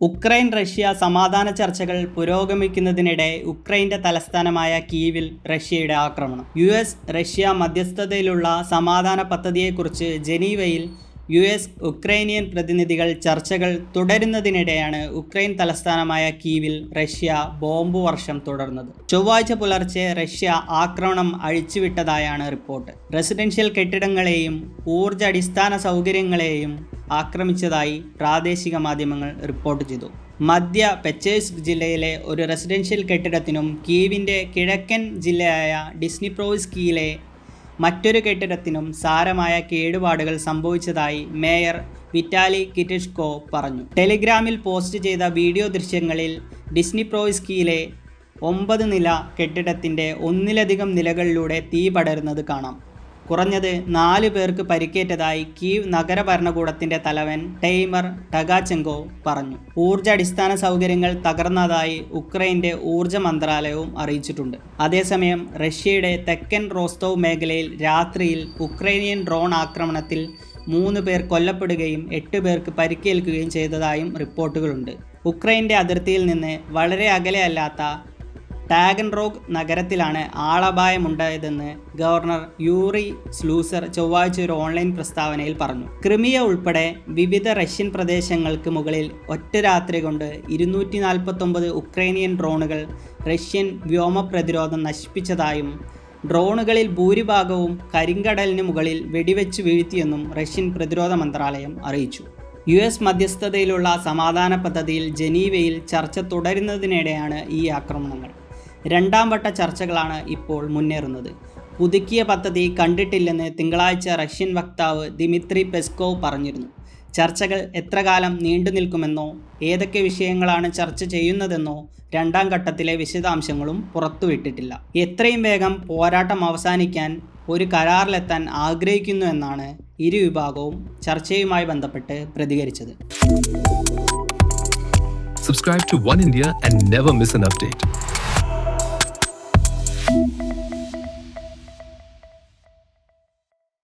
Ukraine Russia സമാധാന ചർച്ചകൾ പുരോഗമിക്കുന്നതിനിടെ ഉക്രൈന്റെ തലസ്ഥാനമായ കീവിൽ റഷ്യയുടെ ആക്രമണം. യു എസ് റഷ്യ മധ്യസ്ഥതയിലുള്ള സമാധാന പദ്ധതിയെക്കുറിച്ച് ജനീവയിൽ യു എസ് ഉക്രൈനിയൻ പ്രതിനിധികൾ ചർച്ചകൾ തുടരുന്നതിനിടെയാണ് ഉക്രൈൻ തലസ്ഥാനമായ കീവിൽ റഷ്യ ബോംബ് വർഷം തുടർന്നത്. ചൊവ്വാഴ്ച പുലർച്ചെ റഷ്യ ആക്രമണം അഴിച്ചുവിട്ടതായാണ് റിപ്പോർട്ട്. റെസിഡൻഷ്യൽ കെട്ടിടങ്ങളെയും ഊർജ അടിസ്ഥാന സൗകര്യങ്ങളെയും ആക്രമിച്ചതായി പ്രാദേശിക മാധ്യമങ്ങൾ റിപ്പോർട്ട് ചെയ്തു. മധ്യ പെച്ചേസ് ജില്ലയിലെ ഒരു റെസിഡൻഷ്യൽ കെട്ടിടത്തിനും കീവിന്റെ കിഴക്കൻ ജില്ലയായ ഡിസ്നിപ്രോസ്കിയിലെ മറ്റൊരു സാരമായ കേടുപാടുകൾ സംഭവിച്ചതായി മേയർ വിറ്റാലി കിറ്റിഷ്കോ പറഞ്ഞു. ടെലിഗ്രാമിൽ പോസ്റ്റ് ചെയ്ത വീഡിയോ ദൃശ്യങ്ങളിൽ ഡിസ്നിപ്രോസ്കിയിലെ ഒമ്പത് നില കെട്ടിടത്തിന്റെ ഒന്നിലധികം നിലകളിലൂടെ തീ പടരുന്നത് കാണാം. കുറഞ്ഞത് നാല് പേർക്ക് പരിക്കേറ്റതായി കീവ് നഗര ഭരണകൂടത്തിന്റെ തലവൻ ടൈമർ ടഗാചെങ്കോ പറഞ്ഞു. ഊർജ അടിസ്ഥാന സൗകര്യങ്ങൾ തകർന്നതായി ഉക്രൈന്റെ ഊർജ മന്ത്രാലയവും അറിയിച്ചിട്ടുണ്ട്. അതേസമയം റഷ്യയുടെ തെക്കൻ റോസ്തോവ് മേഖലയിൽ രാത്രിയിൽ ഉക്രൈനിയൻ ഡ്രോൺ ആക്രമണത്തിൽ മൂന്ന് പേർ കൊല്ലപ്പെടുകയും എട്ട് പേർക്ക് പരിക്കേൽക്കുകയും ചെയ്തതായും റിപ്പോർട്ടുകളുണ്ട്. ഉക്രൈന്റെ അതിർത്തിയിൽ നിന്ന് വളരെ അകലെയല്ലാത്ത ടാഗൻ റോഗ് നഗരത്തിലാണ് ആളപായമുണ്ടായതെന്ന് ഗവർണർ യൂറി സ്ലൂസർ ചൊവ്വാഴ്ച ഒരു ഓൺലൈൻ പ്രസ്താവനയിൽ പറഞ്ഞു. ക്രിമിയ ഉൾപ്പെടെ വിവിധ റഷ്യൻ പ്രദേശങ്ങൾക്ക് മുകളിൽ ഒറ്റ രാത്രി കൊണ്ട് ഇരുന്നൂറ്റി നാൽപ്പത്തൊമ്പത് ഉക്രൈനിയൻ ഡ്രോണുകൾ റഷ്യൻ വ്യോമ പ്രതിരോധം നശിപ്പിച്ചതായും ഡ്രോണുകളിൽ ഭൂരിഭാഗവും കരിങ്കടലിന് മുകളിൽ വെടിവെച്ച് വീഴ്ത്തിയെന്നും റഷ്യൻ പ്രതിരോധ മന്ത്രാലയം അറിയിച്ചു. യു എസ് മധ്യസ്ഥതയിലുള്ള സമാധാന പദ്ധതിയിൽ ജനീവയിൽ ചർച്ച തുടരുന്നതിനിടെയാണ് ഈ ആക്രമണങ്ങൾ. രണ്ടാം വട്ട ചർച്ചകളാണ് ഇപ്പോൾ മുന്നേറുന്നത്. പുതുക്കിയ പദ്ധതി കണ്ടിട്ടില്ലെന്ന് തിങ്കളാഴ്ച റഷ്യൻ വക്താവ് ദിമിത്രി പെസ്കോവ് പറഞ്ഞിരുന്നു. ചർച്ചകൾ എത്ര കാലം നീണ്ടു നിൽക്കുമെന്നോ ഏതൊക്കെ വിഷയങ്ങളാണ് ചർച്ച ചെയ്യുന്നതെന്നോ രണ്ടാം ഘട്ടത്തിലെ വിശദാംശങ്ങളും പുറത്തുവിട്ടിട്ടില്ല. എത്രയും വേഗം പോരാട്ടം അവസാനിക്കാൻ ഒരു കരാറിലെത്താൻ ആഗ്രഹിക്കുന്നു എന്നാണ് ഇരു വിഭാഗവും ചർച്ചയുമായി ബന്ധപ്പെട്ട് പ്രതികരിച്ചത്. Subscribe to One India and never miss an update.